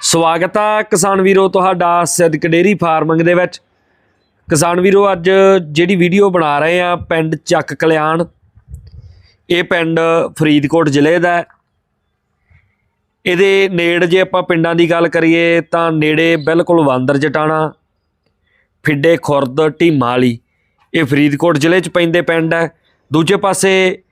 ਸਵਾਗਤ ਆ ਕਿਸਾਨ ਵੀਰੋ ਤੁਹਾਡਾ ਸਿੱਧਕ ਡੇਰੀ ਫਾਰਮਿੰਗ ਦੇ ਵਿੱਚ। ਕਿਸਾਨ ਵੀਰੋ, ਅੱਜ ਜਿਹੜੀ ਵੀਡੀਓ ਬਣਾ ਰਹੇ ਆ ਪਿੰਡ ਚੱਕ ਕਲਿਆਣ, ਇਹ ਪਿੰਡ ਫਰੀਦਕੋਟ ਜ਼ਿਲ੍ਹੇ ਦਾ ਇਹਦੇ ਨੇੜ ਜੇ ਆਪਾਂ ਪਿੰਡਾਂ ਦੀ ਗੱਲ ਕਰੀਏ ਤਾਂ ਨੇੜੇ ਬਿਲਕੁਲ ਵਾਂਦਰ ਜਟਾਣਾ, ਫਿੱਡੇ ਖੁਰਦ ਢੀਮਾ ਵਾਲੀ ਇਹ ਫਰੀਦਕੋਟ ਜ਼ਿਲ੍ਹੇ 'ਚ ਪੈਂਦੇ ਪਿੰਡ ਹੈ। ਦੂਜੇ ਪਾਸੇ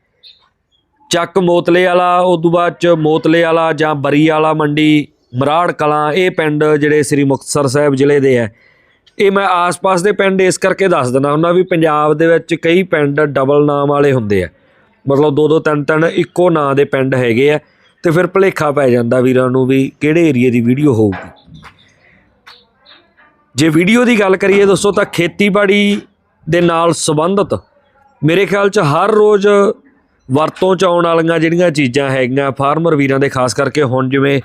ਚੱਕ ਮੋਤਲੇ ਵਾਲਾ ਉਸ ਤੋਂ ਬਾਅਦ ਚ ਮੋਤਲੇ ਵਾਲਾ ਜਾਂ ਬਰੀ ਵਾਲਾ ਮੰਡੀ ਮਰਾੜ ਕਲਾਂ, ਇਹ ਪਿੰਡ ਜਿਹੜੇ ਸ੍ਰੀ ਮੁਕਤਸਰ ਸਾਹਿਬ ਜ਼ਿਲ੍ਹੇ ਦੇ ਹੈ ਇਹ ਮੈਂ ਆਸ-ਪਾਸ ਦੇ ਪਿੰਡ ਇਸ ਕਰਕੇ ਦੱਸ ਦਿੰਦਾ ਹੁੰਦਾ ਵੀ ਪੰਜਾਬ ਦੇ ਵਿੱਚ ਕਈ ਪਿੰਡ ਡਬਲ ਨਾਮ ਵਾਲੇ ਹੁੰਦੇ ਆ। ਮਤਲਬ ਦੋ ਦੋ ਤਿੰਨ ਤਿੰਨ ਇੱਕੋ ਨਾਂ ਦੇ ਪਿੰਡ ਹੈਗੇ ਆ ਤੇ ਫਿਰ ਭੁਲੇਖਾ ਪੈ ਜਾਂਦਾ ਵੀਰਾਂ ਨੂੰ ਵੀ ਕਿਹੜੇ ਏਰੀਏ ਦੀ ਵੀਡੀਓ ਹੋਊਗੀ। ਜੇ ਵੀਡੀਓ ਦੀ ਗੱਲ ਕਰੀਏ ਦੋਸਤੋ ਤਾਂ ਖੇਤੀਬਾੜੀ ਦੇ ਨਾਲ ਸੰਬੰਧਿਤ ਮੇਰੇ ਖਿਆਲ 'ਚ ਹਰ ਰੋਜ਼ ਵਰਤੋਂ 'ਚ ਆਉਣ ਵਾਲੀਆਂ ਜਿਹੜੀਆਂ ਚੀਜ਼ਾਂ ਹੈਗੀਆਂ ਫਾਰਮਰ ਵੀਰਾਂ ਦੇ, ਖਾਸ ਕਰਕੇ ਹੁਣ ਜਿਵੇਂ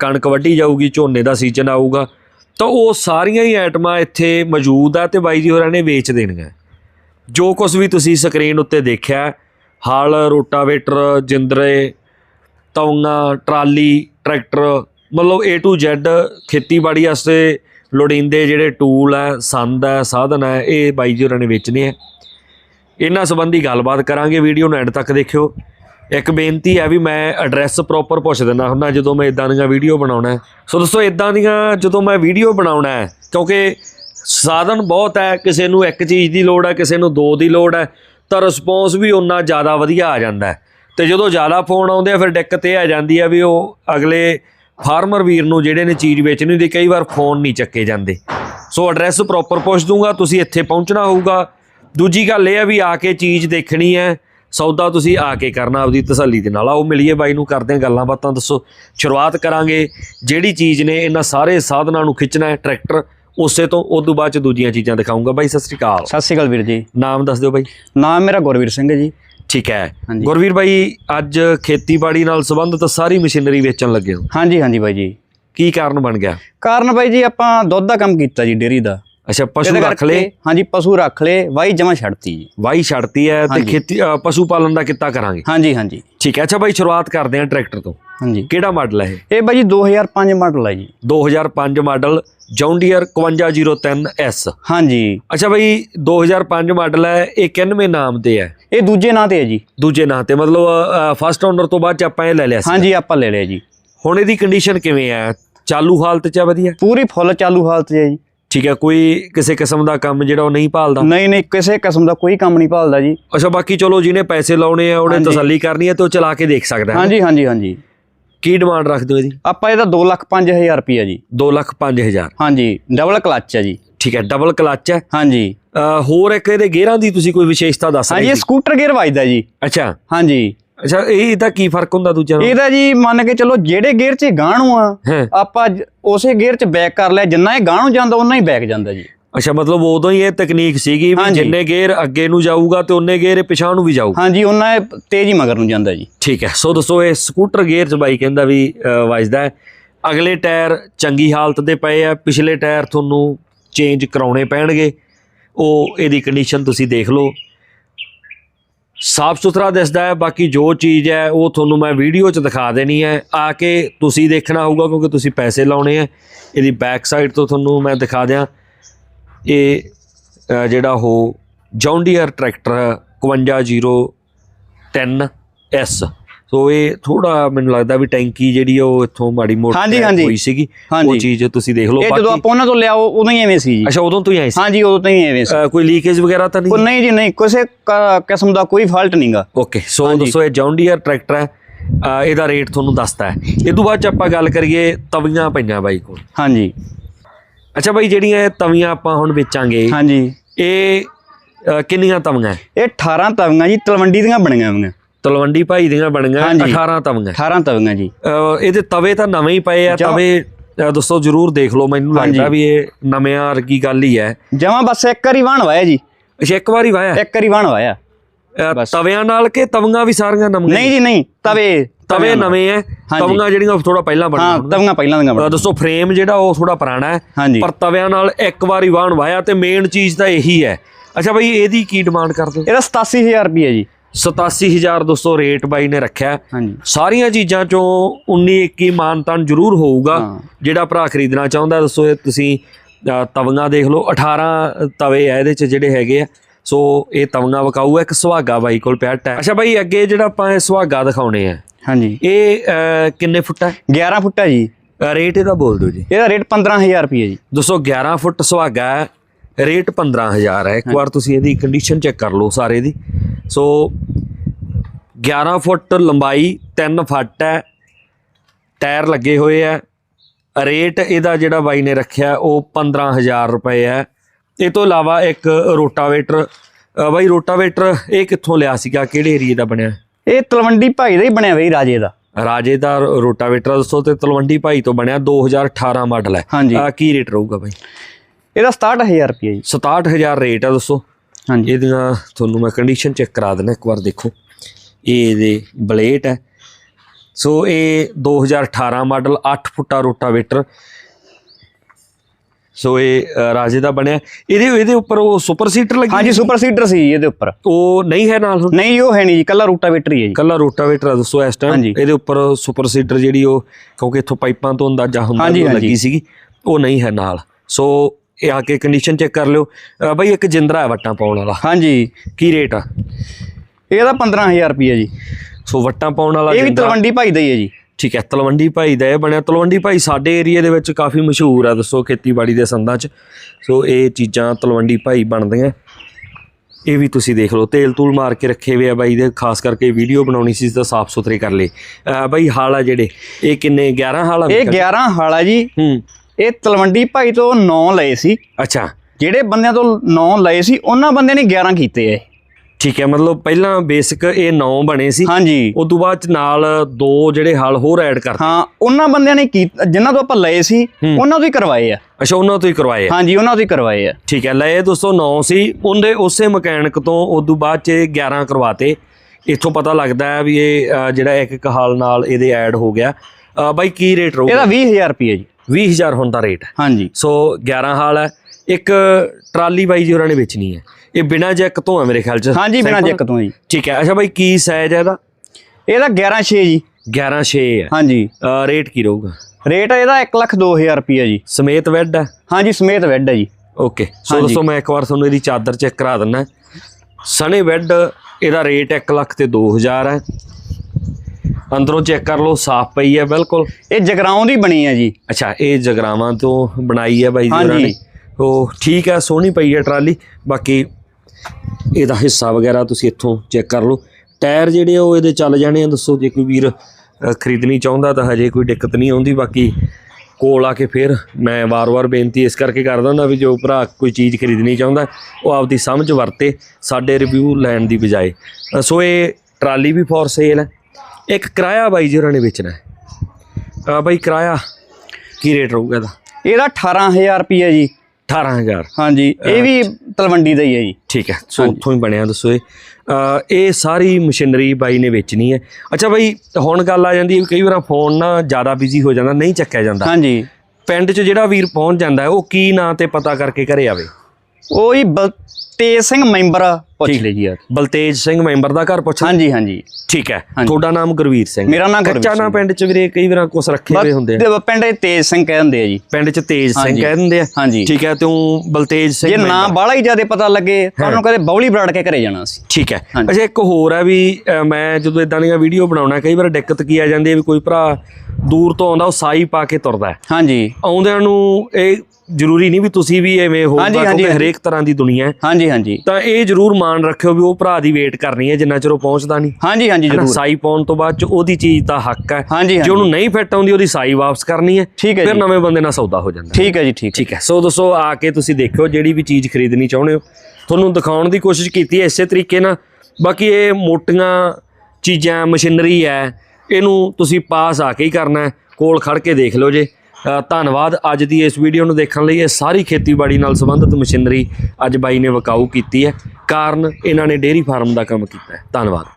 ਕਣਕ ਵੱਢੀ ਜਾਊਗੀ, ਝੋਨੇ ਦਾ ਸੀਜ਼ਨ ਆਊਗਾ, ਤਾਂ ਉਹ ਸਾਰੀਆਂ ਹੀ ਆਈਟਮਾਂ ਇੱਥੇ ਮੌਜੂਦ ਆ ਤੇ ਬਾਈ ਜੀ ਹੋਰਾਂ ਨੇ ਵੇਚ ਦੇਣੀਆਂ। ਜੋ ਕੁਝ ਵੀ ਤੁਸੀਂ ਸਕਰੀਨ ਉੱਤੇ ਦੇਖਿਆ, ਹਾਲ, ਰੋਟਾਵੇਟਰ, ਜਿੰਦਰੇ, ਤੌਂਗਾ, ਟਰਾਲੀ, ਟਰੈਕਟਰ, ਮਤਲਬ A to Z ਖੇਤੀਬਾੜੀ ਵਾਸਤੇ ਲੋੜੀਂਦੇ ਜਿਹੜੇ ਟੂਲ ਹੈ ਸੰਦ ਹੈ ਸਾਧਨ ਹੈ ਇਹ ਬਾਈ ਜੀ ਹੋਰਾਂ ਨੇ ਵੇਚਣੇ ਆ। ਇਹਨਾਂ ਸੰਬੰਧੀ ਗੱਲਬਾਤ ਕਰਾਂਗੇ, ਵੀਡੀਓ ਨੂੰ ਐਂਡ ਤੱਕ ਦੇਖਿਓ। ਇੱਕ ਬੇਨਤੀ ਹੈ ਵੀ ਮੈਂ ਐਡਰੈਸ ਪ੍ਰੋਪਰ ਪੁੱਛ ਦਿੰਦਾ ਹੁੰਦਾ ਜਦੋਂ ਮੈਂ ਇਦਾਂ ਦੀਆਂ ਵੀਡੀਓ ਬਣਾਉਣਾ ਸੋ ਦੋਸਤੋ ਇਦਾਂ ਦੀਆਂ ਜਦੋਂ ਮੈਂ ਵੀਡੀਓ ਬਣਾਉਣਾ ਹੈ, ਕਿਉਂਕਿ ਸਾਧਨ ਬਹੁਤ ਹੈ, ਕਿਸੇ ਨੂੰ ਇੱਕ ਚੀਜ਼ ਦੀ ਲੋੜ ਹੈ, ਕਿਸੇ ਨੂੰ ਦੋ ਦੀ ਲੋੜ ਹੈ, ਤਾਂ ਰਿਸਪੌਂਸ ਵੀ ਉਨਾ ਜ਼ਿਆਦਾ ਵਧੀਆ ਆ ਜਾਂਦਾ ਹੈ। ਤੇ ਜਦੋਂ ਜ਼ਿਆਦਾ ਫੋਨ ਆਉਂਦੇ ਆ, ਫਿਰ ਦਿੱਕਤ ਇਹ ਆ ਜਾਂਦੀ ਆ ਵੀ ਉਹ ਅਗਲੇ ਫਾਰਮਰ ਵੀਰ ਨੂੰ ਜਿਹੜੇ ਨੇ ਚੀਜ਼ ਵੇਚਣੀ ਹੁੰਦੀ, ਕਈ ਵਾਰ ਫੋਨ ਨਹੀਂ ਚੱਕੇ ਜਾਂਦੇ। ਸੋ ਐਡਰੈਸ ਪ੍ਰੋਪਰ ਪੁੱਛ ਦੂੰਗਾ, ਤੁਸੀਂ ਇੱਥੇ ਪਹੁੰਚਣਾ ਹੋਊਗਾ। ਦੂਜੀ ਗੱਲ ਇਹ ਆ ਵੀ ਆ ਕੇ ਚੀਜ਼ ਦੇਖਣੀ ਹੈ ਸੌਦਾ ਤੁਸੀਂ ਆ ਕੇ ਕਰਨਾ ਆਪਦੀ ਤਸੱਲੀ ਦੇ ਨਾਲ। ਆਓ ਮਿਲੀਏ ਬਾਈ ਨੂੰ ਕਰਦੇ ਹਾਂ ਗੱਲਾਂ ਬਾਤਾਂ ਦੱਸੋ। ਸ਼ੁਰੂਆਤ ਕਰਾਂਗੇ। ਜਿਹੜੀ ਚੀਜ਼ ਨੇ ਇਹਨਾਂ ਸਾਰੇ ਸਾਧਨਾਂ ਨੂੰ ਖਿੱਚਣਾ ਹੈ ਟਰੈਕਟਰ ਉਸੇ ਤੋਂ ਉਸ ਤੋਂ ਬਾਅਦ ਚ ਦੂਜੀਆਂ ਚੀਜ਼ਾਂ ਦਿਖਾਉਂਗਾ। ਬਾਈ ਸਤਿ ਸ੍ਰੀ ਅਕਾਲ। ਸਤਿ ਸ਼੍ਰੀ ਅਕਾਲ ਵੀਰ ਜੀ। ਨਾਮ ਦੱਸ ਦਿਓ ਬਾਈ। ਨਾਮ ਮੇਰਾ ਗੁਰਵੀਰ ਸਿੰਘ ਹੈ ਜੀ। ਠੀਕ ਹੈ। ਗੁਰਵੀਰ ਬਾਈ ਅੱਜ ਖੇਤੀਬਾੜੀ ਨਾਲ ਸੰਬੰਧਿਤ ਸਾਰੀ ਮਸ਼ੀਨਰੀ ਵੇਚਣ ਲੱਗੇ ਹੋ। ਹਾਂਜੀ ਹਾਂਜੀ ਬਾਈ ਜੀ। ਕੀ ਕਾਰਨ ਬਣ ਗਿਆ? ਕਾਰਨ ਬਾਈ ਜੀ ਆਪਾਂ ਦੁੱਧ ਦਾ ਕੰਮ ਕੀਤਾ ਜੀ ਡੇਰੀ ਦਾ। ਅੱਛਾ ਪਸ਼ੂ ਰੱਖ ਲਏ ਕਰਕੇ- ਹਾਂਜੀ ਪਸ਼ੂ ਰੱਖ ਲਏ ਵਾਈ ਜਮਾ ਛੱਡਤੀ ਜੀ। ਵਾਈ ਛੱਡਤੀ ਹੈ ਤੇ ਹਾਂਜੀ। ਖੇਤੀ ਅ, ਪਸ਼ੂ ਪਾਲਣ ਦਾ ਕਿੱਤਾ ਕਰਾਂਗੇ। ਇਸ ਹਾਂਜੀ। ਠੀਕ ਹੈ। ਅੱਛਾ ਬਾਈ ਸ਼ੁਰੂਆਤ ਕਰਦੇ ਹਾਂ ਟਰੈਕਟਰ ਤੋਂ। ਹਾਂਜੀ। ਕਿਹੜਾ ਮਾਡਲ ਹੈ ਇਹ? ਇਹ ਬਾਈ ਜੀ 2005 ਮਾਡਲ ਹੈ ਜੀ। 2005 ਮਾਡਲ ਜੌਂਡੀਅਰ 5103S ਹਾਂਜੀ। ਅੱਛਾ ਬਾਈ 2005 ਮਾਡਲ ਹੈ ਇਹ ਕਿੰਨਵੇਂ ਨਾਮ ਤੇ ਹੈ? ਇਹ ਦੂਜੇ ਨਾਂ ਤੇ ਹੈ ਜੀ। ਦੂਜੇ ਨਾਂ ਤੇ ਮਤਲਬ ਫਸਟ ਓਨਰ ਤੋਂ ਬਾਅਦ ਚ ਆਪਾਂ ਇਹ ਲੈ ਲਿਆ ਸੀ। ਹਾਂਜੀ ਆਪਾਂ ਲੈ ਲਿਆ ਜੀ। ਹੁਣ ਇਹਦੀ ਕੰਡੀਸ਼ਨ ਕਿਵੇਂ ਹੈ? ਚਾਲੂ ਹਾਲਤ ਚ ਹੈ ਵਧੀਆ? ਪੂਰੀ ਫੁੱਲ ਚਾਲੂ ਹਾਲਤ 'ਚ ਹੈ ਜੀ। ਠੀਕ ਹੈ ਕੋਈ ਕਿਸੇ ਕਿਸਮ ਦਾ ਕੰਮ ਜਿਹੜਾ ਉਹ ਨਹੀਂ ਭਾਲਦਾ? ਨਹੀਂ ਨਹੀਂ ਕਿਸੇ ਕਿਸਮ ਦਾ ਕੋਈ ਕੰਮ ਨਹੀਂ ਭਾਲਦਾ ਜੀ। ਅੱਛਾ ਬਾਕੀ ਚਲੋ ਜਿਹਨੇ ਪੈਸੇ ਲਾਉਣੇ ਆ ਉਹਨੇ ਹਾਂਜੀ। ਤਸੱਲੀ ਕਰਨੀ ਹੈ ਤੇ ਉਹ ਚਲਾ ਕੇ ਦੇਖ ਸਕਦਾ ਹੈ। ਹਾਂਜੀ ਹਾਂਜੀ ਹਾਂਜੀ। ਕੀ ਡਿਮਾਂਡ ਰੱਖਦੇ ਹੋ ਇਹਦੀ ਆਪਾਂ ਇਹਦਾ 2 ਲੱਖ 5000 ਰੁਪਿਆ ਜੀ। 2 ਲੱਖ 5000 ਹਾਂਜੀ ਡਬਲ ਕਲੱਚ ਹੈ ਜੀ। ਠੀਕ ਹੈ ਡਬਲ ਕਲਚ ਹੈ। ਹਾਂਜੀ। ਹੋਰ ਇੱਕ ਇਹਦੇ ਗੇਅਰਾਂ ਦੀ ਤੁਸੀਂ ਕੋਈ ਵਿਸ਼ੇਸ਼ਤਾ ਦੱਸ ਹਾਂਜੀ ਰਹੇ ਇਹ ਸੀ? ਸਕੂਟਰ ਗੇਅਰ ਵੱਜਦਾ ਜੀ। ਅੱਛਾ। ਹਾਂਜੀ। ਅੱਛਾ ਇਹ ਇਹਦਾ ਕੀ ਫ਼ਰਕ ਹੁੰਦਾ ਦੂਜਿਆਂ ਨਾਲ ਇਹਦਾ ਜੀ ਮੰਨ ਕੇ ਚਲੋ ਜਿਹੜੇ ਗੇਅਰ 'ਚ ਗਾਂ ਨੂੰ ਆ ਹਾਂ। ਆਪਾਂ ਜ- ਉਸੇ ਗੇਅਰ 'ਚ ਬੈਕ ਕਰ ਲਿਆ ਜਿੰਨਾ ਇਹ ਗਾਂ ਨੂੰ ਜਾਂਦਾ ਉਹਨਾਂ ਹੀ ਬੈਕ ਜਾਂਦਾ ਜੀ। ਅੱਛਾ ਮਤਲਬ ਉਦੋਂ ਹੀ ਇਹ ਤਕਨੀਕ ਸੀਗੀ ਵੀ ਹਾਂਜੀ। ਜਿੰਨੇ ਗੇਅਰ ਅੱਗੇ ਨੂੰ ਜਾਊਗਾ ਤੇ ਉਹਨੇ ਗੇਅਰ ਪਿਛਾਂ ਨੂੰ ਵੀ ਜਾਊਗਾ ਹਾਂਜੀ ਉਹਨਾਂ ਇਹ ਤੇਜ਼ੀ ਮਗਰ ਨੂੰ ਜਾਂਦਾ ਜੀ। ਠੀਕ ਹੈ। ਸੋ ਦੋਸਤੋ ਇਹ ਸਕੂਟਰ ਗੇਅਰ ਚ ਬਾਈ ਕਹਿੰਦਾ ਵੀ ਅ, ਵੱਜਦਾ ਹੈ। ਅਗਲੇ ਟਾਇਰ ਚੰਗੀ ਹਾਲਤ ਦੇ ਪਏ ਆ ਪਿਛਲੇ ਟਾਇਰ ਤੁਹਾਨੂੰ ਚੇਂਜ ਕਰਾਉਣੇ ਪੈਣਗੇ। ਉਹ ਇਹਦੀ ਕੰਡੀਸ਼ਨ ਤੁਸੀਂ ਦੇਖ ਲਓ। ਸਾਫ਼ ਸੁਥਰਾ ਦਿਸਦਾ ਹੈ, ਬਾਕੀ ਜੋ ਚੀਜ਼ ਹੈ, ਉਹ ਤੁਹਾਨੂੰ ਮੈਂ ਵੀਡੀਓ 'ਚ ਦਿਖਾ ਦੇਣੀ ਹੈ। ਆ ਕੇ ਤੁਸੀਂ ਦੇਖਣਾ ਹੋਊਗਾ, ਕਿਉਂਕਿ ਤੁਸੀਂ ਪੈਸੇ ਲਾਉਣੇ ਆ ਇਹਦੀ ਬੈਕ ਸਾਈਡ ਤੋਂ ਤੁਹਾਨੂੰ ਮੈਂ ਦਿਖਾ ਦਿਆਂ। ਇਹ ਜਿਹੜਾ ਉਹ ਜੌਂਡੀਅਰ ਟਰੈਕਟਰ 5103S ਸੋ ਇਹ ਥੋੜਾ ਮੈਨੂੰ ਲੱਗਦਾ ਵੀ ਟੈਂਕੀ ਜਿਹੜੀ ਉਹ ਇੱਥੋਂ ਮਾੜੀ ਮੋਟੀ। ਹੋਈ ਸੀਗੀ। ਉਹ। ਚੀਜ਼ ਤੁਸੀਂ ਦੇਖ ਲਓ। ਇਹ ਜਦੋਂ ਆਪਾਂ ਉਹਨਾਂ ਤੋਂ ਲਿਆਓ ਉਦੋਂ ਹੀ ਐਵੇਂ ਸੀ ਜੀ। ਅੱਛਾ ਉਦੋਂ ਤੋਂ ਹੀ ਆਏ ਸੀ? ਹਾਂਜੀ ਉਦੋਂ ਤੋਂ ਹੀ ਐਵੇਂ ਸੀ। ਕੋਈ ਲੀਕੇਜ ਵਗੈਰਾ ਤਾਂ ਨਹੀਂ? ਨਹੀਂ ਜੀ ਨਹੀਂ। ਕਿਸੇ ਕਿਸਮ ਦਾ ਕੋਈ ਫਾਲਟ ਨਹੀਂਗਾ ਓਕੇ ਸੋ। ਦੋਸਤੋ ਇਹ ਜੌਂਡੀਅਰ ਟਰੈਕਟਰ ਹੈ। ਇਹਦਾ ਰੇਟ ਤੁਹਾਨੂੰ ਦੱਸਦਾ ਹੈ। ਇਹ ਤੋਂ ਬਾਅਦ ਚ ਆਪਾਂ ਗੱਲ ਕਰੀਏ ਤਵੀਆਂ ਪਈਆਂ ਬਾਈ ਕੋਲ। ਹਾਂਜੀ। ਅੱਛਾ ਬਾਈ ਜਿਹੜੀਆਂ ਇਹ ਤਵੀਆਂ ਆਪਾਂ ਹੁਣ ਵੇਚਾਂਗੇ ਹਾਂਜੀ। ਇਹ ਕਿੰਨੀਆਂ ਤਵੀਆਂ? ਇਹ 18 ਤਵੀਆਂ ਜੀ ਤਲਵੰਡੀ ਦੀਆਂ ਬਣੀਆਂ ਹੋਈਆਂ। ਤਲਵੰਡੀ ਭਾਈ ਦੀਆਂ ਬਣੀਆਂ ਹਾਂਜੀ। 18 ਤਵੀਆਂ। 18 ਤਵੀਆਂ ਜੀ। ਇਹਦੇ ਤਵੇ ਤਾਂ ਨਵੇਂ ਹੀ ਪਏ ਆ ਤਵੇ ਦੋਸਤੋ ਜਰੂਰ ਦੇਖ ਲਓ ਮੈਨੂੰ ਲੱਗਦਾ। ਵੀ ਇਹ ਨਵਿਆਂ ਵਰਗੀ ਗੱਲ ਹੀ ਹੈ। ਜਮਾ ਬਸ ਇੱਕ ਵਾਰੀ ਵਾਣ ਵਾਇਆ ਜੀ। ਅੱਛਾ ਇੱਕ ਵਾਰੀ ਵਾਇਆ? ਇੱਕ ਵਾਰੀ ਵਾਣ ਵਾਇਆ। ਤਵਿਆਂ ਨਾਲ ਕਿ ਤਵੀਆਂ ਵੀ ਸਾਰੀਆਂ ਨਵੀਆਂ? ਨਹੀਂ ਜੀ ਨਹੀਂ ਤਵੇ ਤਵੇ ਨਵੇਂ ਐ। ਤਵੀਆਂ ਜਿਹੜੀਆਂ ਥੋੜਾ ਪਹਿਲਾਂ ਹਾਂ ਬਣੀਆਂ ਹੋਣਗੀਆਂ। ਤਵੀਆਂ ਪਹਿਲਾਂ ਦੀਆਂ ਬਣੀਆਂ ਦੋਸਤੋ ਫਰੇਮ ਜਿਹੜਾ ਉਹ ਥੋੜਾ ਪੁਰਾਣਾ ਹੈ ਪਰ ਤਵਿਆਂ ਨਾਲ ਇੱਕ ਵਾਰੀ ਵਾਹਣ ਵਾਇਆ ਤੇ ਮੇਨ ਚੀਜ਼ ਤਾਂ ਇਹੀ ਹੈ ਅੱਛਾ ਬਈ ਇਹਦੀ ਕੀ ਡਿਮਾਂਡ ਕਰਦੇ ਹੋ? ਇਹਦਾ 87000 ਰੁਪਏ ਜੀ। 87200 ਰੇਟ ਬਾਈ ਨੇ ਰੱਖਿਆ। ਹਾਂਜੀ। ਸਾਰੀਆਂ ਚੀਜ਼ਾਂ ਚੋਂ 19 21 ਮਾਨਤਾਨ ਜ਼ਰੂਰ ਹੋਊਗਾ। ਹਾਂ। ਜਿਹੜਾ ਭਰਾ ਖਰੀਦਣਾ ਚਾਹੁੰਦਾ ਦੱਸੋ ਇਹ ਤੁਸੀਂ ਤਵੀਆਂ ਦੇਖ ਲਓ। 18 ਤਵੇ ਆ ਇਹਦੇ ਚ ਜਿਹੜੇ ਹੈਗੇ ਆ। ਸੋ ਇਹ ਤਵੀਆਂ ਵਿਕਾਊ ਆ ਇੱਕ ਸੁਹਾਗਾ ਬਾਈ ਕੋਲ ਪਿਆ ਟੈ ਅੱਛਾ ਬਾਈ ਅੱਗੇ ਜਿਹੜਾ ਆਪਾਂ ਇਹ ਸੁਹਾਗਾ ਦਿਖਾਉਣੇ ਆ। ਹਾਂਜੀ। ਇਹ ਕਿੰਨੇ ਫੁੱਟ ਹੈ 11 ਫੁੱਟ ਹੈ ਜੀ। ਰੇਟ ਇਹਦਾ ਬੋਲ ਦਿਓ ਜੀ। ਇਹਦਾ ਰੇਟ 15000 ਰੁਪਏ ਜੀ। ਦੋਸਤੋ 11 ਫੁੱਟ ਸੁਹਾਗਾ ਹੈ ਰੇਟ 15000 ਹੈ। ਇੱਕ ਵਾਰ ਤੁਸੀਂ ਇਹਦੀ ਕੰਡੀਸ਼ਨ ਚੈੱਕ ਕਰ ਲਓ ਸਾਰੇ ਦੀ। ਸੋ 11 ਫੁੱਟ ਲੰਬਾਈ 3 ਫੁੱਟ ਹੈ ਟਾਇਰ ਲੱਗੇ ਹੋਏ ਆ ਰੇਟ ਇਹਦਾ ਜਿਹੜਾ ਬਾਈ ਨੇ ਰੱਖਿਆ ਉਹ 15000 ਰੁਪਏ ਹੈ। ਇਹ ਤੋਂ ਇਲਾਵਾ ਇੱਕ ਰੋਟਾਵੇਟਰ ਬਾਈ ਰੋਟਾਵੇਟਰ ਇਹ ਕਿੱਥੋਂ ਲਿਆ ਸੀਗਾ? ਕਿਹੜੇ ਏਰੀਏ ਦਾ ਬਣਿਆ? ਇਹ ਤਲਵੰਡੀ ਭਾਈ ਦਾ ਹੀ ਬਣਿਆ ਜੀ ਰਾਜੇ ਦਾ। ਰਾਜੇ ਦਾ ਰੋਟਾਵੇਟਰ ਦੱਸੋ ਤੇ ਤਲਵੰਡੀ ਭਾਈ ਤੋਂ ਬਣਿਆ 2018 ਮਾਡਲ ਹੈ। ਕੀ ਰੇਟ ਰਹੂਗਾ ਬਾਈ? ਇਹਦਾ 67000 ਰੁਪਏ ਜੀ। 67000 ਰੇਟ ਆ ਦੋਸਤੋ ਹਾਂਜੀ। ਇਹਦੀਆਂ ਤੁਹਾਨੂੰ ਮੈਂ ਕੰਡੀਸ਼ਨ ਚੈੱਕ ਕਰਾ ਦਿੰਦਾ ਇੱਕ ਵਾਰ ਦੇਖੋ। ਇਹ ਇਹਦੇ ਬਲੇਟ ਹੈ। ਸੋ ਇਹ 2018 ਮਾਡਲ 8 ਫੁੱਟਾ ਰੋਟਾਵੇਟਰ। ਸੋ ਇਹ ਰਾਜੇ ਦਾ ਬਣਿਆ। ਇਹਦੇ ਇਹਦੇ ਉੱਪਰ ਉਹ ਸੁਪਰ ਸੀਟਰ ਲੱਗੀ ਹਾਂਜੀ ਸੁਪਰ ਸੀਡਰ ਸੀ ਇਹਦੇ ਉੱਪਰ। ਉਹ ਨਹੀਂ ਹੈ ਨਾਲ ਨਹੀਂ ਉਹ ਹੈ ਨਹੀਂ ਜੀ ਕੱਲਾ ਰੂਟਾਵੇਟਰ ਹੀ ਹੈ ਜੀ। ਕੱਲਾ ਰੋਟਾਵੇਟਰ ਆ ਦੋਸਤੋ ਇਸ ਟਾਈਮ। ਇਹਦੇ ਉੱਪਰ ਸੁਪਰ ਸੀਟਰ ਜਿਹੜੀ ਉਹ ਕਿਉਂਕਿ ਇੱਥੋਂ ਪਾਈਪਾਂ ਤੋਂ ਅੰਦਾਜ਼ਾ ਹੁੰਦਾ। ਲੱਗੀ ਸੀਗੀ। ਉਹ ਨਹੀਂ ਹੈ ਨਾਲ। ਸੋ ਇਹ ਆ ਕੇ ਕੰਡੀਸ਼ਨ ਚੈੱਕ ਕਰ ਲਿਓ। ਅ, ਬਈ ਇੱਕ ਜਿੰਦਰਾ ਹੈ ਵੱਟਾਂ ਪਾਉਣ ਵਾਲਾ। ਹਾਂਜੀ। ਕੀ ਰੇਟ ਆ? ਇਹਦਾ 15000 ਰੁਪਏ ਜੀ। ਸੋ ਵੱਟਾਂ ਪਾਉਣ ਵਾਲਾ ਇਹ ਵੀ ਜਿੰਦਰਾ। ਤਲਵੰਡੀ ਭਾਈ ਦਾ ਹੀ ਹੈ ਜੀ। ਠੀਕ ਹੈ ਤਲਵੰਡੀ ਭਾਈ ਦਾ ਇਹ ਬਣਿਆ। ਤਲਵੰਡੀ ਭਾਈ ਸਾਡੇ ਏਰੀਆ ਦੇ ਵਿੱਚ ਕਾਫੀ ਮਸ਼ਹੂਰ ਆ ਦੱਸੋ ਖੇਤੀਬਾੜੀ ਦੇ ਸੰਦਾਂ 'ਚ। ਸੋ ਇਹ ਚੀਜ਼ਾਂ ਤਲਵੰਡੀ ਭਾਈ ਬਣਦੀਆਂ। ਇਹ ਵੀ ਤੁਸੀਂ ਦੇਖ ਲਓ। ਤੇਲ ਤੂਲ ਮਾਰ ਕੇ ਰੱਖੇ ਹੋਏ ਆ ਬਾਈ ਦੇ ਖਾਸ ਕਰਕੇ ਵੀਡੀਓ ਬਣਾਉਣੀ ਸੀ ਤਾਂ ਸਾਫ਼ ਸੁਥਰੇ ਕਰ ਲਏ। ਅਹ ਬਾਈ ਹਾਲ ਆ ਜਿਹੜੇ। ਇਹ ਕਿੰਨੇ? 11 ਹਾਲ ਆ ਇਹ 11 ਹਾਲਾ ਜੀ। ਹੂੰ। ਇਹ ਤਲਵੰਡੀ ਭਾਈ ਤੋਂ 9 ਲਏ ਸੀ। ਅੱਛਾ। ਜਿਹੜੇ ਬੰਦਿਆਂ ਤੋਂ 9 ਲਏ ਸੀ ਉਹਨਾਂ ਬੰਦਿਆਂ ਨੇ 11 ਕੀਤੇ ਐ ਠੀਕ ਹੈ ਮਤਲਬ ਪਹਿਲਾਂ ਬੇਸਿਕ ਇਹ 9 ਬਣੇ ਸੀ। ਹਾਂਜੀ। ਉਸ ਤੋਂ ਬਾਅਦ ਚ ਨਾਲ ਦੋ ਜਿਹੜੇ ਹਾਲ ਹੋਰ ਐਡ ਕਰਤੇ। ਹਾਂ ਉਹਨਾਂ ਬੰਦਿਆਂ ਨੇ ਕੀ ਜਿਨ੍ਹਾਂ ਤੋਂ ਆਪਾਂ ਲਏ ਸੀ। ਉਹਨਾਂ ਤੋਂ ਹੀ ਕਰਵਾਏ ਆ। ਅੱਛਾ ਉਹਨਾਂ ਤੋਂ ਹੀ ਕਰਵਾਏ ਆ। ਹਾਂਜੀ ਉਹਨਾਂ ਤੋਂ ਹੀ ਕਰਵਾਏ ਆ। ਠੀਕ ਹੈ ਲਏ ਦੋਸਤੋ 9 ਸੀ। ਉਹਦੇ ਉਸੇ ਮਕੈਨਿਕ ਤੋਂ ਉਦੋਂ ਬਾਅਦ ਚ ਇਹ 11 ਕਰਵਾਤੇ। ਇੱਥੋਂ ਪਤਾ ਲੱਗਦਾ ਹੈ ਵੀ ਇਹ ਜਿਹੜਾ ਇੱਕ ਇੱਕ ਹਾਲ ਨਾਲ ਇਹਦੇ ਐਡ ਹੋ ਗਿਆ। ਬਾਈ ਕੀ ਰੇਟ ਰਹੂਗਾ? ਇਹਦਾ 20000 ਰੁਪਏ ਜੀ। 20000 ਹੁਣ ਦਾ ਰੇਟ ਹਾਂਜੀ। ਸੋ 11 ਹਾਲ ਹੈ। ਇੱਕ ਟਰਾਲੀ ਬਾਈ ਜੀ ਉਹਨਾਂ ਨੇ ਵੇਚਣੀ ਹੈ। ਇਹ ਬਿਨਾ ਜੈਕ ਤੋਂ ਹੈ ਮੇਰੇ ਖਿਆਲ ਚ। ਹਾਂਜੀ ਬਿਨਾਂ ਚੈੱਕ ਤੋਂ ਜੀ। ਠੀਕ ਹੈ। ਅੱਛਾ ਬਾਈ ਕੀ ਸਾਈਜ਼ ਹੈ ਇਹਦਾ? ਇਹਦਾ 11 6 ਜੀ। 11 6 ਹੈ। ਹਾਂਜੀ। ਰੇਟ ਕੀ ਰਹੂਗਾ? ਰੇਟ ਇਹਦਾ 1 ਲੱਖ 2000 ਰੁਪਏ ਜੀ। ਸਮੇਤ ਵੈਡ ਹੈ? ਹਾਂਜੀ ਸਮੇਤ ਬੈੱਡ ਹੈ ਜੀ। Okay so. ਦੋਸਤੋ ਮੈਂ ਇੱਕ ਵਾਰ ਤੁਹਾਨੂੰ ਇਹਦੀ ਚਾਦਰ ਚੈੱਕ ਕਰਾ ਦਿੰਦਾ। ਸਣੇ ਬੈੱਡ ਇਹਦਾ ਰੇਟ 1 ਲੱਖ ਤੇ 2000 ਹੈ। ਅੰਦਰੋਂ ਚੈੱਕ ਕਰ ਲਓ ਸਾਫ਼ ਪਈ ਹੈ ਬਿਲਕੁਲ। ਇਹ ਜਗਰਾਉਂ ਦੀ ਬਣੀ ਹੈ ਜੀ। ਅੱਛਾ ਇਹ ਜਗਰਾਵਾਂ ਤੋਂ ਬਣਾਈ ਹੈ ਬਾਈ ਜੀ ਨੇ। ਉਹ ਠੀਕ ਹੈ ਸੋਹਣੀ ਪਈ ਹੈ ਟਰਾਲੀ। ਬਾਕੀ ਇਹਦਾ ਹਿੱਸਾ ਵਗੈਰਾ ਤੁਸੀਂ ਇੱਥੋਂ ਚੈੱਕ ਕਰ ਲਓ। ਟਾਇਰ ਜਿਹੜੇ ਉਹ ਇਹਦੇ ਚੱਲ ਜਾਣੇ ਆ ਦੱਸੋ ਜੇ ਕੋਈ ਵੀਰ ਖਰੀਦਣੀ ਚਾਹੁੰਦਾ ਤਾਂ ਹਜੇ ਕੋਈ ਦਿੱਕਤ ਨਹੀਂ ਆਉਂਦੀ। ਬਾਕੀ ਕੋਲ ਆ ਕੇ ਫਿਰ ਮੈਂ ਵਾਰ-ਵਾਰ ਬੇਨਤੀ ਇਸ ਕਰਕੇ ਕਰਦਾ ਹੁੰਦਾ ਵੀ ਜੋ ਭਰਾ ਕੋਈ ਚੀਜ਼ ਖਰੀਦਣੀ ਚਾਹੁੰਦਾ ਉਹ ਆਪਦੀ ਸਮਝ ਵਰਤੇ ਸਾਡੇ ਰਿਵਿਊ ਲੈਣ ਦੀ ਬਜਾਏ। ਸੋ ਇਹ ਟਰਾਲੀ ਵੀ ਫੋਰ ਸੇਲ ਹੈ। ਇੱਕ ਕਿਰਾਇਆ ਬਾਈ ਜੀ ਹੋਰਾਂ ਨੇ ਵੇਚਣਾ ਹੈ। ਅ, ਬਾਈ ਕਿਰਾਇਆ ਕੀ ਰੇਟ ਰਹੂਗਾ ਇਹਦਾ? ਇਹਦਾ 18000 ਰੁਪਏ ਜੀ। 18000 ਹਾਂਜੀ ਇਹ ਵੀ ਤਲਵੰਡੀ ਦਾ ਹੀ ਹੈ ਜੀ। ਠੀਕ ਹੈ ਸੋ ਉੱਥੋਂ ਹੀ ਬਣਿਆ ਦੱਸੋ ਇਹ। ਇਹ ਸਾਰੀ ਮਸ਼ੀਨਰੀ ਬਾਈ ਨੇ ਵੇਚਣੀ ਹੈ। ਅੱਛਾ ਬਾਈ ਹੁਣ ਗੱਲ ਆ ਜਾਂਦੀ ਹੈ ਕਈ ਵਾਰ ਫੋਨ ਨਾ ਜ਼ਿਆਦਾ ਬਿਜ਼ੀ ਹੋ ਜਾਂਦਾ ਨਹੀਂ ਚੱਕਿਆ ਜਾਂਦਾ। ਹਾਂਜੀ। ਪਿੰਡ 'ਚ ਜਿਹੜਾ ਵੀਰ ਪਹੁੰਚ ਜਾਂਦਾ ਉਹ ਕੀ ਨਾਂ ਤੇ ਪਤਾ ਕਰਕੇ ਘਰੇ ਆਵੇ? ਉਹ ਹੀ ਬਲਤੇਜ ਸਿੰਘ ਮੈਂਬਰ ਆ, ਪੁੱਛ ਲਈ ਜੀ ਕੇ। ਬਲਤੇਜ ਸਿੰਘ ਮੈਂਬਰ ਦਾ ਘਰ ਪੁੱਛ ਹਾਂਜੀ ਹਾਂਜੀ। ਠੀਕ ਹੈ। ਤੁਹਾਡਾ ਨਾਮ ਗੁਰਵੀਰ ਸਿੰਘ ਮੇਰਾ ਨਾਮ ਗੁਰਵੀਰ ਕੱਚਾ। ਪਿੰਡ 'ਚ ਵੀਰੇ ਕਈ ਵਾਰ ਕੁਛ ਰੱਖੇ ਹੋਏ ਹੁੰਦੇ ਆ। ਪਿੰਡ ਇਹ ਤੇਜ ਸਿੰਘ ਕਹਿੰਦੇ ਆ ਜੀ। ਪਿੰਡ 'ਚ ਤੇਜ ਸਿੰਘ ਹਾਂਜੀ। ਕਹਿ ਦਿੰਦੇ ਆ। ਹਾਂਜੀ। ਠੀਕ ਹੈ ਤੂੰ ਬਲਤੇਜ ਸਿੰਘ ਜੇ। ਨਾਂ ਬਾਹਲਾ ਹੀ ਜ਼ਿਆਦਾ ਪਤਾ ਲੱਗੇ ਤੁਹਾਨੂੰ ਕਦੇ ਬੌਲੀ ਬਰਾੜ ਕੇ ਘਰੇ ਜਾਣਾ ਸੀ। ਠੀਕ ਹੈ। ਅੱਛਾ ਇੱਕ ਹੋਰ ਹੈ ਵੀ ਮੈਂ ਜਦੋਂ ਇਦਾਂ ਦੀਆਂ ਵੀਡੀਓ ਬਣਾਉਣਾ ਕਈ ਵਾਰ ਦਿੱਕਤ ਕੀ ਆ ਜਾਂਦੀ ਹੈ ਵੀ ਕੋਈ ਭਰਾ ਦੂਰ ਤੋਂ ਆਉਂਦਾ ਉਹ ਸਾਈ ਪਾ ਕੇ ਤੁਰਦਾ ਹਾਂਜੀ। ਆਉਂਦਿਆਂ ਨੂੰ ਇਹ ਜ਼ਰੂਰੀ ਨਹੀਂ ਵੀ ਤੁਸੀਂ ਵੀ ਐਵੇਂ ਹੋਊਗਾ ਕਿਉਂਕਿ। ਹਰੇਕ ਤਰ੍ਹਾਂ ਦੀ ਦੁਨੀਆ ਹੈ। ਹਾਂਜੀ ਹਾਂਜੀ। ਤਾਂ ਇਹ ਜ਼ਰੂਰ ਮਾਨ ਰੱਖਿਓ ਵੀ ਉਹ ਭਰਾ ਦੀ ਵੇਟ ਕਰਨੀ ਹੈ ਜਿੰਨਾ ਚਿਰ ਉਹ ਪਹੁੰਚਦਾ ਨਹੀਂ। ਹਾਂਜੀ ਹਾਂਜੀ ਜ਼ਰੂਰ। ਸਾਈ ਪਾਉਣ ਤੋਂ ਬਾਅਦ ਚ ਉਹਦੀ ਚੀਜ਼ ਦਾ ਹੱਕ ਹੈ। ਜੇ ਉਹਨੂੰ ਨਹੀਂ ਫਿੱਟ ਆਉਂਦੀ ਉਹਦੀ ਸਾਈ ਵਾਪਸ ਕਰਨੀ ਹੈ ਠੀਕ ਹੈ ਫਿਰ ਨਵੇਂ ਬੰਦੇ ਨਾਲ ਸੌਦਾ ਹੋ ਜਾਂਦਾ ਠੀਕ ਹੈ ਜੀ ਠੀਕ ਠੀਕ ਹੈ। ਸੋ ਦੋਸਤੋ ਆ ਕੇ ਤੁਸੀਂ ਦੇਖਿਓ ਜਿਹੜੀ ਵੀ ਚੀਜ਼ ਖਰੀਦਣੀ ਚਾਹੁੰਦੇ ਹੋ। ਤੁਹਾਨੂੰ ਦਿਖਾਉਣ ਦੀ ਕੋਸ਼ਿਸ਼ ਕੀਤੀ ਹੈ ਇਸੇ ਤਰੀਕੇ ਨਾਲ। ਬਾਕੀ ਇਹ ਮੋਟੀਆਂ ਚੀਜ਼ਾਂ ਮਸ਼ੀਨਰੀ ਹੈ ਇਹਨੂੰ ਤੁਸੀਂ ਪਾਸ ਆ ਕੇ ਹੀ ਕਰਨਾ ਹੈ। ਕੋਲ ਖੜ ਕੇ ਦੇਖ ਲਓ ਜੇ। ਧੰਨਵਾਦ। ਅੱਜ ਦੀ ਇਸ ਵੀਡੀਓ ਨੂੰ ਦੇਖਣ ਲਈ ਇਹ ਸਾਰੀ ਖੇਤੀਬਾੜੀ ਨਾਲ ਸੰਬੰਧਿਤ ਮਸ਼ੀਨਰੀ ਅੱਜ ਬਾਈ ਨੇ ਵਿਕਾਊ ਕੀਤੀ ਹੈ। ਕਾਰਨ ਇਹਨਾਂ ਨੇ ਡੇਅਰੀ ਫਾਰਮ ਦਾ ਕੰਮ ਕੀਤਾ ਹੈ। ਧੰਨਵਾਦ।